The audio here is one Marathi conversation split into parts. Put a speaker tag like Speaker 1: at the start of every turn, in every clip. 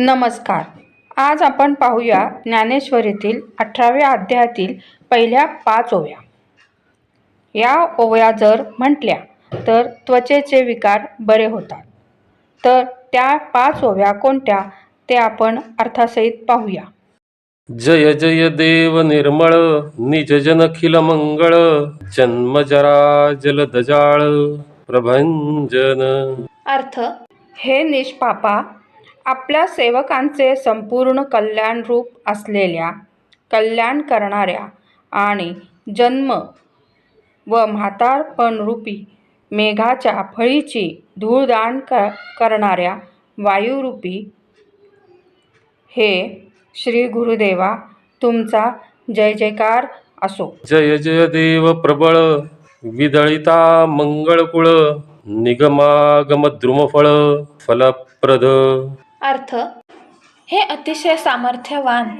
Speaker 1: नमस्कार. आज आपण पाहूया ज्ञानेश्वरीतील अठराव्या अध्यायातील पहिल्या पाच ओव्या. या ओव्या जर म्हटल्या तर त्वचेचे विकार बरे होतात. तर त्या पाच ओव्या कोणत्या ते आपण अर्थासहित पाहूया.
Speaker 2: जय जय देव निर्मळ निज जन खिल मंगळ जन्मजरा जलदजाळ प्रभंजन।
Speaker 1: अर्थ हे निष्पापा आपल्या सेवकांचे संपूर्ण कल्याणरूप असलेल्या कल्याण करणाऱ्या आणि जन्म व म्हातारपणरूपी मेघाच्या फळीची धूळदाण क करणाऱ्या वायुरूपी हे श्री गुरुदेवा तुमचा जय जयकार असो.
Speaker 2: जय जय देव प्रबळ विदळिता मंगळकुळ निगमागम द्रुमफळ फलप्रद
Speaker 3: अर्थ हे अतिशय सामर्थ्यवान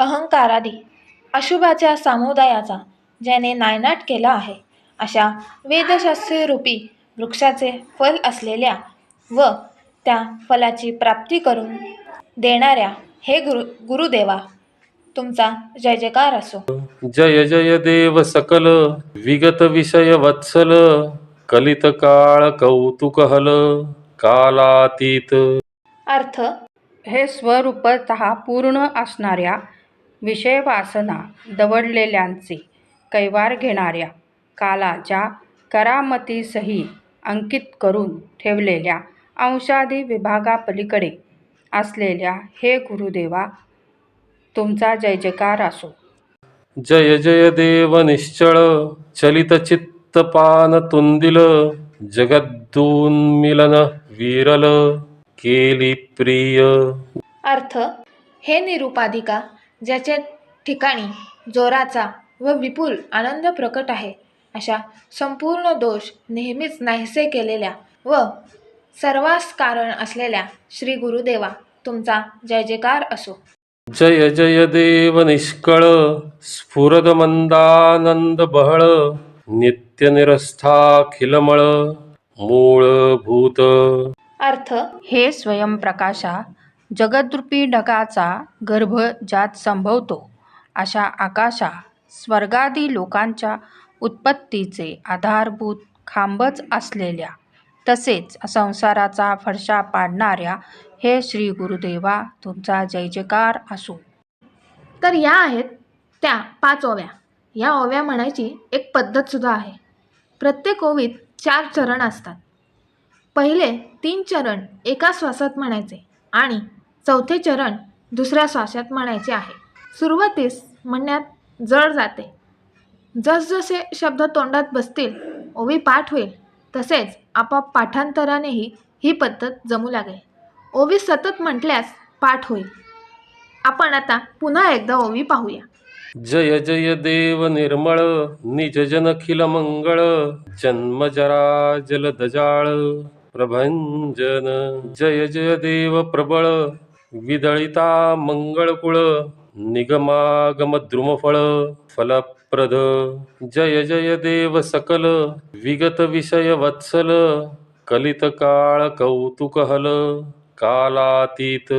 Speaker 3: अहंकारादी अशुभाच्या समुदायाचा ज्याने नायनाट केला आहे अशा वेदशास्त्रीरूपी वृक्षाचे फल असलेल्या व त्या फलाची प्राप्ती करून देणाऱ्या हे गुरु गुरुदेवा तुमचा जय जयकार असो.
Speaker 2: जय जय देव सकल विगत विषय वत्सल कलित काळ कौतुकहल कालातीत
Speaker 3: अर्थ
Speaker 1: हे स्वरूपत पूर्ण असणाऱ्या विषयवासना दवडलेल्यांचे कैवार घेणाऱ्या कालाच्या करामतीसही अंकित करून ठेवलेल्या अंशादी विभागापलीकडे असलेल्या हे गुरुदेवा तुमचा जय जयकार असो.
Speaker 2: जय जय देव निश्चळ चलित चित्त पान तुंदिल जगद्दून्मिलन विरल. केली प्रिय.
Speaker 3: अर्थ हे निरुपाधिका ज्याच्या ठिकाणी जोराचा व विपुल आनंद प्रकट आहे अशा संपूर्ण दोष नेहमीच नाहीसे केलेल्या व सर्वास कारण असलेल्या श्री गुरुदेवा तुमचा जय जयकार असो.
Speaker 2: जय जय देव निष्कळ स्फुरद मंदानंद बहळ नित्य निरस्थाखिलमळ मूळभूत
Speaker 3: अर्थ
Speaker 1: हे स्वयंप्रकाशा जगद्रूपी ढगाचा गर्भ ज्यात संभवतो अशा आकाशा स्वर्गादी लोकांच्या उत्पत्तीचे आधारभूत खांबच असलेल्या तसेच संसाराचा फरशा पाडणाऱ्या हे श्री गुरुदेवा तुमचा जय जयकार असो
Speaker 3: तर या आहेत त्या पाच ओव्या. या ओव्या म्हणायची एक पद्धतसुद्धा आहे. प्रत्येक ओवीत चार चरण असतात. पहिले तीन चरण एका श्वासात म्हणायचे आणि चौथे चरण दुसऱ्या श्वासात म्हणायचे आहे. सुरुवातीस म्हणण्यात जड जाते. जसजसे शब्द तोंडात बसतील ओवी पाठ होईल तसेच आपाप पाठांतरानेही ही पद्धत जमू लागेल. ओवी सतत म्हटल्यास पाठ होईल. आपण आता पुन्हा एकदा ओवी पाहूया.
Speaker 2: जय जय देव निर्मळ निज जन खिल मंगळ जन्मजरा जलदजाळ प्रभंजन जय जय देव प्रबळ। विदळिता मंगळकुळ। निगमागम द्रुमफळ। फलप्रद। जय जय देव सकल। विगत विषय वत्सल। कलित काळ कौतुकहल कालातीत।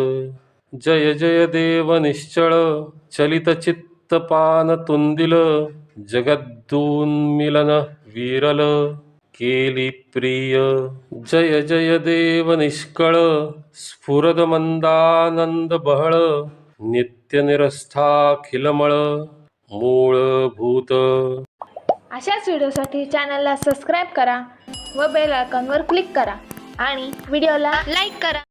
Speaker 2: जय जय देव निश्चळ। चलित चित्त पान तुंदिल। जगद्दून्मिलन विरल। केली प्रिय. जय जय देव निष्कळ. स्फुरद मंदानंद बहळ. नित्य मूळ मूळभूत
Speaker 3: अशाच व्हिडिओसाठी चॅनलला सबस्क्राईब करा व बेल आयकॉनवर क्लिक करा आणि व्हिडिओला लाईक करा.